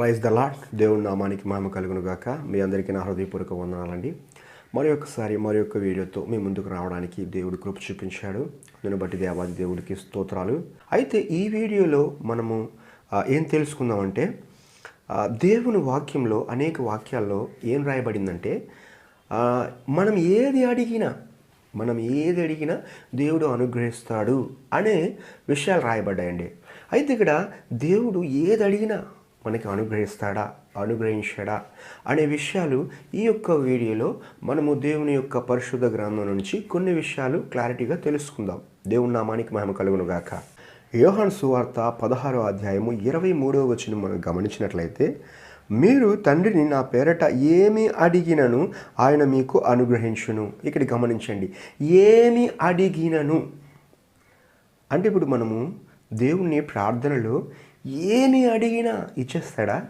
Praise the lot దేవుడి నామానికి మహిమ కలుగును గాక. మీ అందరికీ నా హృదయపూర్వక వందనాలండి. మరి ఒకసారి మరి యొక్క వీడియోతో మీ ముందుకు రావడానికి దేవుడు కృప చూపించాడు. నేను బట్టి దేవాది దేవుడికి స్తోత్రాలు. అయితే ఈ వీడియోలో మనము ఏం తెలుసుకుందామంటే దేవుని వాక్యంలో అనేక వాక్యాల్లో ఏం రాయబడిందంటే మనం ఏది అడిగినా మనం ఏది అడిగినా దేవుడు అనుగ్రహిస్తాడు అనే విషయాలు రాయబడ్డాయండి. అయితే ఇక్కడ దేవుడు ఏది అడిగినా మనకి అనుగ్రహిస్తాడా అనుగ్రహించాడా అనే విషయాలు ఈ యొక్క వీడియోలో మనము దేవుని యొక్క పరిశుద్ధ గ్రంథం నుంచి కొన్ని విషయాలు క్లారిటీగా తెలుసుకుందాం. దేవుని నామానికి మహిమ కలుగునుగాక యోహాన్ సువార్త పదహారో అధ్యాయము ఇరవై మూడవ వచ్చిన మనం గమనించినట్లయితే మీరు తండ్రిని నా పేరట ఏమి అడిగినను ఆయన మీకు అనుగ్రహించును. ఇక్కడ గమనించండి ఏమి అడిగినను? అంటే ఇప్పుడు మనము దేవుణ్ణి ప్రార్థనలో ఏమి అడిగినా ఇచ్చేస్తాడా?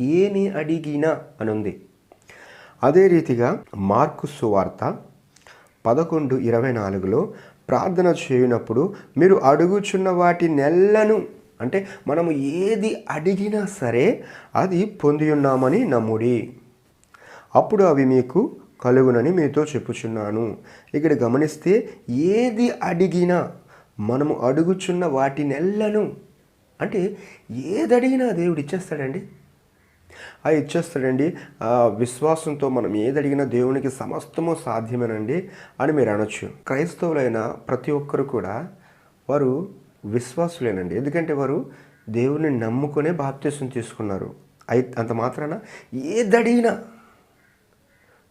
ఏమి అడిగినా అని ఉంది అదే రీతిగా మార్కు సువార్త పదకొండు ఇరవై నాలుగులో ప్రార్థన చేయనప్పుడు మీరు అడుగుచున్న వాటి నెలను అంటే మనము ఏది అడిగినా సరే అది పొంది ఉన్నామని నమ్ముడి. అప్పుడు అవి మీకు కలుగునని మీతో చెప్పుచున్నాను. ఇక్కడ గమనిస్తే ఏది అడిగినా మనము అడుగుచున్న వాటినెల్లను అంటే ఏదడిగినా దేవుడు ఇచ్చేస్తాడండి. ఆ ఇచ్చేస్తాడండి. ఆ విశ్వాసంతో మనం ఏదడిగినా దేవునికి సమస్తము సాధ్యమేనండి అని మీరు అనొచ్చు. క్రైస్తవులైన ప్రతి ఒక్కరు కూడా వారు విశ్వాసులేనండి. ఎందుకంటే వారు దేవుని నమ్ముకునే బాప్తీసం తీసుకున్నారు. అయి అంత మాత్రాన ఏదడిగినా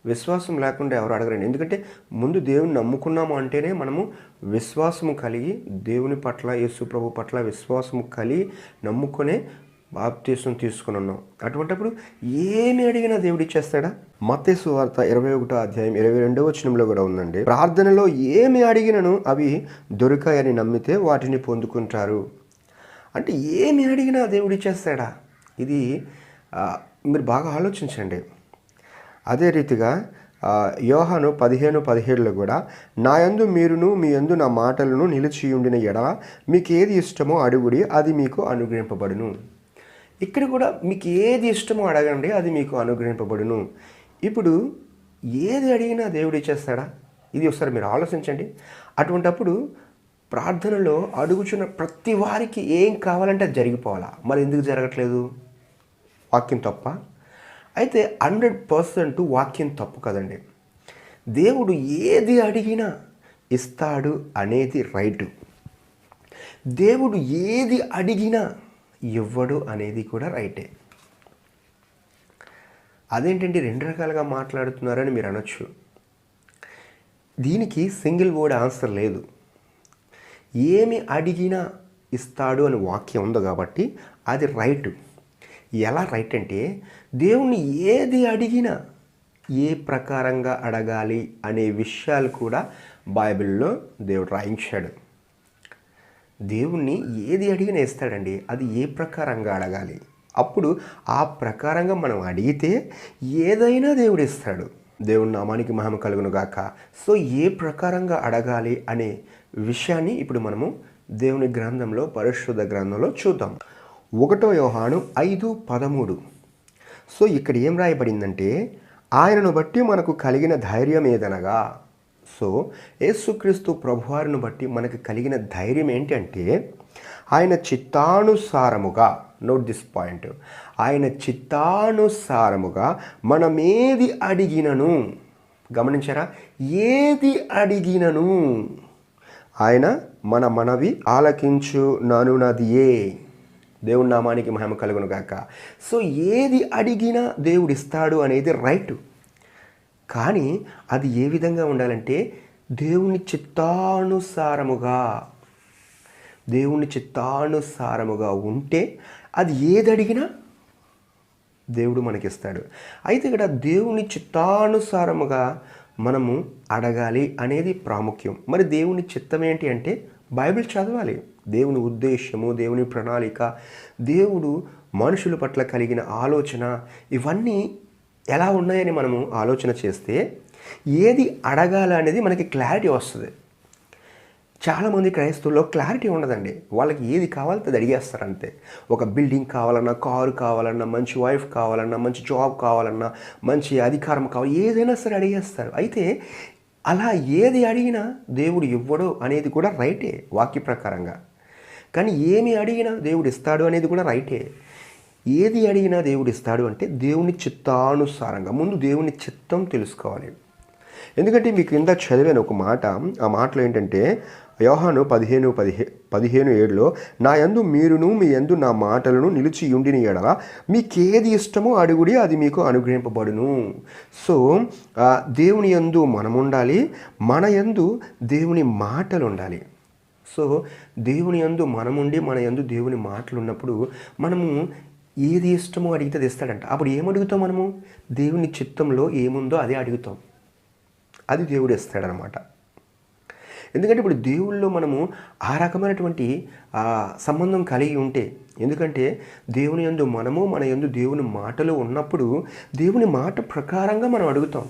విశ్వాసం లేకుండా ఎవరు అడగరండి. ఎందుకంటే ముందు దేవుని నమ్ముకున్నాము అంటేనే మనము విశ్వాసము కలిగి దేవుని పట్ల యేసు ప్రభు పట్ల విశ్వాసము కలిగి నమ్ముకునే బాప్తీసం తీసుకుని ఉన్నాం. అటువంటిప్పుడు ఏమి అడిగినా దేవుడు ఇచ్చేస్తాడా? మత్తేసు వార్త ఇరవై ఒకటో అధ్యాయం ఇరవై రెండవ వచనంలో కూడా ఉందండి. ప్రార్థనలో ఏమి అడిగినను అవి దొరికాయని నమ్మితే వాటిని పొందుకుంటారు. అంటే ఏమి అడిగినా దేవుడు ఇచ్చేస్తాడా? ఇది మీరు బాగా ఆలోచించండి. అదే రీతిగా యోహను యోహాను పదిహేను పదిహేడులో కూడా నా యందు మీరును మీ యందు నా మాటలను నిలిచి ఉండిన మీకు ఏది ఇష్టమో అడుగుడి అది మీకు అనుగ్రహింపబడును. ఇక్కడ కూడా మీకు ఏది ఇష్టమో అడగండి అది మీకు అనుగ్రహింపబడును. ఇప్పుడు ఏది అడిగినా దేవుడు ఇచ్చేస్తాడా? ఇది ఒకసారి మీరు ఆలోచించండి. అటువంటప్పుడు ప్రార్థనలో అడుగుచున్న ప్రతి వారికి ఏం కావాలంటే అది జరిగిపోవాలా? మరి ఎందుకు జరగట్లేదు? వాక్యం తప్ప? అయితే హండ్రెడ్ పర్సెంట్ వాక్యం తప్పు కదండి. దేవుడు ఏది అడిగినా ఇస్తాడు అనేది రైటు. దేవుడు ఏది అడిగినా ఇవ్వడు అనేది కూడా రైటే. అదేంటండి రెండు రకాలుగా మాట్లాడుతున్నారని మీరు అనొచ్చు. దీనికి సింగిల్ వర్డ్ ఆన్సర్ లేదు. ఏమి అడిగినా ఇస్తాడు అని వాక్యం ఉంది కాబట్టి అది రైట్. ఎలా రైట్ అంటే దేవుణ్ణి ఏది అడిగినా ఏ ప్రకారంగా అడగాలి అనే విషయాలు కూడా బైబిల్లో దేవుడు రాయించాడు. దేవుణ్ణి ఏది అడిగినా ఇస్తాడండి అది ఏ ప్రకారంగా అడగాలి. అప్పుడు ఆ ప్రకారంగా మనం అడిగితే ఏదైనా దేవుడు ఇస్తాడు. దేవుడి నామానికి మహిమ కలుగును గాక. సో ఏ ప్రకారంగా అడగాలి అనే విషయాన్ని ఇప్పుడు మనము దేవుని గ్రంథంలో పరిశుద్ధ గ్రంథంలో చూద్దాం. ఒకటో యోహాను ఐదు పదమూడు. సో ఇక్కడ ఏం రాయబడిందంటే ఆయనను బట్టి మనకు కలిగిన ధైర్యం ఏదనగా? సో యేసుక్రీస్తు ప్రభువారిని బట్టి మనకు కలిగిన ధైర్యం ఏంటంటే ఆయన చిత్తానుసారముగా నోట్ దిస్ పాయింట్ ఆయన చిత్తానుసారముగా మనమేది అడిగినను గమనించారా? ఏది అడిగినను? ఆయన మన మనవి ఆలకించు ననునదియే దేవుడి నామానికి మహిమ కలుగును గాక. సో ఏది అడిగినా దేవుడు ఇస్తాడు అనేది రైట్ కానీ అది ఏ విధంగా ఉండాలంటే దేవుని చిత్తానుసారముగా దేవుని చిత్తానుసారముగా ఉంటే అది ఏది అడిగినా దేవుడు మనకిస్తాడు. అయితే ఇక్కడ దేవుని చిత్తానుసారముగా మనము అడగాలి అనేది ప్రాముఖ్యం. మరి దేవుని చిత్తం ఏంటి అంటే బైబిల్ చదవాలి. దేవుని ఉద్దేశము దేవుని ప్రణాళిక దేవుడు మనుషుల పట్ల కలిగిన ఆలోచన ఇవన్నీ ఎలా ఉన్నాయని మనము ఆలోచన చేస్తే ఏది అడగాలి అనేది మనకి క్లారిటీ వస్తుంది. చాలామంది క్రైస్తవుల్లో క్లారిటీ ఉండదండి. వాళ్ళకి ఏది కావాలో అది అడిగేస్తారు అంతే. ఒక బిల్డింగ్ కావాలన్నా కారు కావాలన్నా మంచి వైఫ్ కావాలన్నా మంచి జాబ్ కావాలన్నా మంచి అధికారం కావాలి ఏదైనా సరే అడిగేస్తారు. అయితే అలా ఏది అడిగినా దేవుడు ఇవ్వడు అనేది కూడా రైటే వాక్య ప్రకారంగా. కానీ ఏమి అడిగినా దేవుడు ఇస్తాడు అనేది కూడా రైటే. ఏది అడిగినా దేవుడు ఇస్తాడు అంటే దేవుని చిత్తానుసారంగా ముందు దేవుని చిత్తం తెలుసుకోవాలి. ఎందుకంటే మీకు ఇంత చదివాను ఒక మాట ఆ మాటలో ఏంటంటే యోహాను పదిహేను పదిహే పదిహేను ఏడులో నా యందు మీరును మీ యందు నా మాటలను నిలిచి ఉండిన ఎడల మీకేది ఇష్టమో అడుగుడి అది మీకు అనుగ్రహింపబడును. సో దేవుని యందు మనం ఉండాలి మన యందు దేవుని మాటలు ఉండాలి సో దేవుని యందు మనముండి మన యందు దేవుని మాటలు ఉన్నప్పుడు మనము ఏది ఇష్టమో అడిగితే అది ఇస్తాడంట. అప్పుడు ఏమడుగుతాం మనము? దేవుని చిత్తంలో ఏముందో అదే అడుగుతాం. అది దేవుడు ఇస్తాడనమాట. ఎందుకంటే ఇప్పుడు దేవుళ్ళలో మనము ఆ రకమైనటువంటి సంబంధం కలిగి ఉంటే ఎందుకంటే దేవుని యందు మనము మన యందు దేవుని మాటలు ఉన్నప్పుడు దేవుని మాట ప్రకారంగా మనం అడుగుతాం.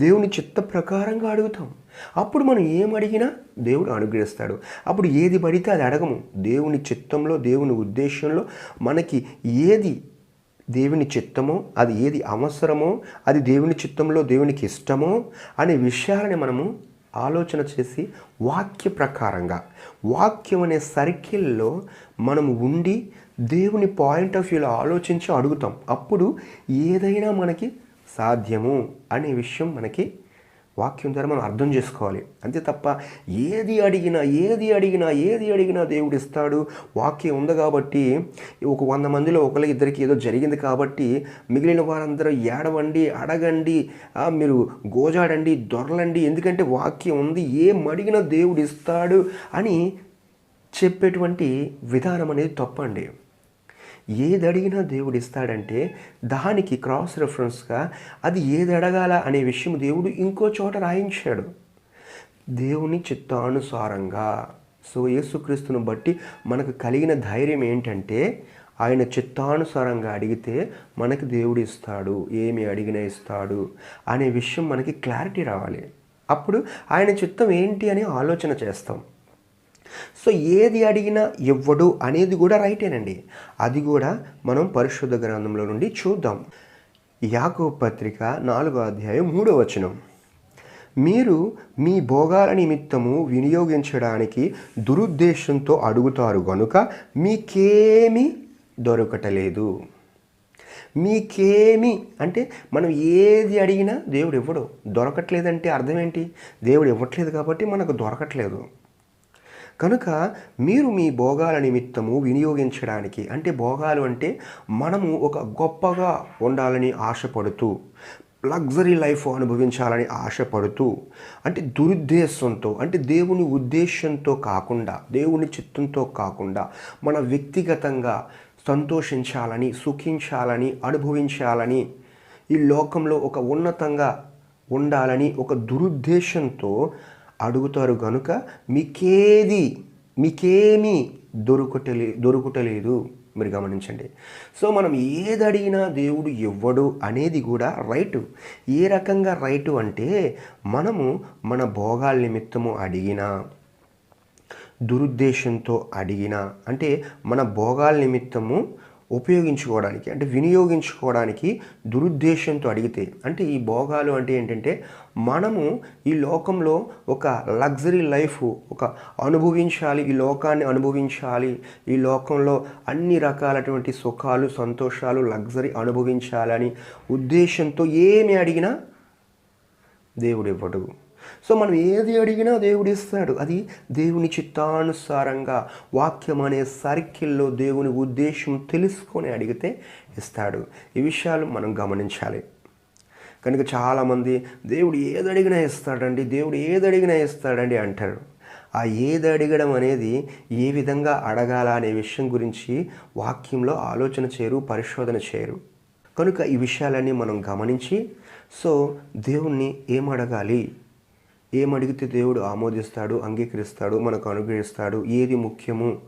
దేవుని చిత్త ప్రకారంగా అడుగుతాం. అప్పుడు మనం ఏం అడిగినా దేవుడు అనుగ్రహిస్తాడు. అప్పుడు ఏది పడితే అది అడగము. దేవుని చిత్తంలో దేవుని ఉద్దేశంలో మనకి ఏది దేవుని చిత్తమో అది ఏది అవసరమో అది దేవుని చిత్తంలో దేవునికి ఇష్టమో అనే విషయాలని మనము ఆలోచన చేసి వాక్య ప్రకారంగా వాక్యం అనే సర్కిల్లో మనము ఉండి దేవుని పాయింట్ ఆఫ్ వ్యూలో ఆలోచించి అడుగుతాం. అప్పుడు ఏదైనా మనకి సాధ్యము అనే విషయం మనకి వాక్యం ద్వారా మనం అర్థం చేసుకోవాలి. అంతే తప్ప ఏది అడిగినా ఏది అడిగినా ఏది అడిగినా దేవుడు ఇస్తాడు. వాక్యం ఉంది కాబట్టి ఒక వంద మందిలో ఒకరికి ఇద్దరికి ఏదో జరిగింది కాబట్టి మిగిలిన వారందరూ ఏడవండి అడగండి మీరు గోజాడండి దొరలండి ఎందుకంటే వాక్యం ఉంది ఏం అడిగినా దేవుడు ఇస్తాడు అని చెప్పేటువంటి విధానం అనేది తప్పండి. ఏది అడిగినా దేవుడు ఇస్తాడంటే దానికి క్రాస్ రెఫరెన్స్గా అది ఏది అడగాల అనే విషయం దేవుడు ఇంకో చోట రాయించాడు. దేవుని చిత్తానుసారంగా. సో యేసుక్రీస్తును బట్టి మనకు కలిగిన ధైర్యం ఏంటంటే ఆయన చిత్తానుసారంగా అడిగితే మనకి దేవుడు ఇస్తాడు ఏమి అడిగినా ఇస్తాడు అనే విషయం మనకి క్లారిటీ రావాలి. అప్పుడు ఆయన చిత్తం ఏంటి అని ఆలోచన చేస్తాం. సో ఏది అడిగినా ఇవ్వడు అనేది కూడా రైటేనండి. అది కూడా మనం పరిశుద్ధ గ్రంథంలో నుండి చూద్దాం. యాకో పత్రిక నాలుగో అధ్యాయం మూడో వచనం. మీరు మీ భోగాల నిమిత్తము వినియోగించడానికి దురుద్దేశంతో అడుగుతారు గనుక మీకేమీ దొరకటలేదు. మీకేమి అంటే మనం ఏది అడిగినా దేవుడు ఇవ్వడు. దొరకట్లేదంటే అర్థం ఏంటి? దేవుడు ఇవ్వట్లేదు కాబట్టి మనకు దొరకట్లేదు. కనుక మీరు మీ భోగాల నిమిత్తము వినియోగించడానికి అంటే భోగాలు అంటే మనము ఒక గొప్పగా ఉండాలని ఆశపడుతూ లగ్జరీ లైఫ్ అనుభవించాలని ఆశపడుతూ అంటే దురుద్దేశంతో అంటే దేవుని ఉద్దేశంతో కాకుండా దేవుని చిత్తంతో కాకుండా మన వ్యక్తిగతంగా సంతోషించాలని సుఖించాలని అనుభవించాలని ఈ లోకంలో ఒక ఉన్నతంగా ఉండాలని ఒక దురుద్దేశంతో అడుగుతారు కనుక మీకేది మీకేమీ దొరుకుటలే దొరుకుటలేదు. మీరు గమనించండి. సో మనం ఏది అడిగినా దేవుడు ఇవ్వడు అనేది కూడా రైటు. ఏ రకంగా రైటు అంటే మనము మన భోగాల నిమిత్తము అడిగినా దురుద్దేశంతో అడిగినా అంటే మన భోగాల నిమిత్తము ఉపయోగించుకోవడానికి అంటే వినియోగించుకోవడానికి దురుద్దేశంతో అడిగితే అంటే ఈ భోగాలు అంటే ఏంటంటే మనము ఈ లోకంలో ఒక లగ్జరీ లైఫ్ ఒక అనుభవించాలి ఈ లోకాన్ని అనుభవించాలి ఈ లోకంలో అన్ని రకాలటువంటి సుఖాలు సంతోషాలు లగ్జరీ అనుభవించాలని ఉద్దేశంతో ఏమి అడిగినా దేవుడు ఇవ్వడు. సో మనం ఏది అడిగినా దేవుడు ఇస్తాడు. అది దేవుని చిత్తానుసారంగా వాక్యం అనే సర్కిల్లో దేవుని ఉద్దేశం తెలుసుకొని అడిగితే ఇస్తాడు. ఈ విషయాలు మనం గమనించాలి. కనుక చాలామంది దేవుడు ఏది అడిగినా ఇస్తాడండి దేవుడు ఏది అడిగినా ఇస్తాడండి అంటారు. ఆ ఏది అడగడం అనేది ఏ విధంగా అడగాల అనే విషయం గురించి వాక్యంలో ఆలోచన చేయరు పరిశోధన చేయరు. కనుక ఈ విషయాలన్నీ మనం గమనించి సో దేవుణ్ణి ఏం అడగాలి? ఏం అడిగితే దేవుడు ఆమోదిస్తాడు అంగీకరిస్తాడు మనకు అనుగ్రహిస్తాడు ఏది ముఖ్యము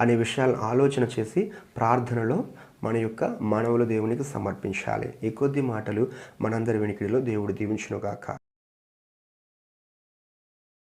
అనే విషయాలను ఆలోచన చేసి ప్రార్థనలో మన యొక్క మానవుల దేవునికి సమర్పించాలి. ఈ కొద్ది మాటలు మనందరి వెనుకడిలో దేవుడు దీవించునుగాక.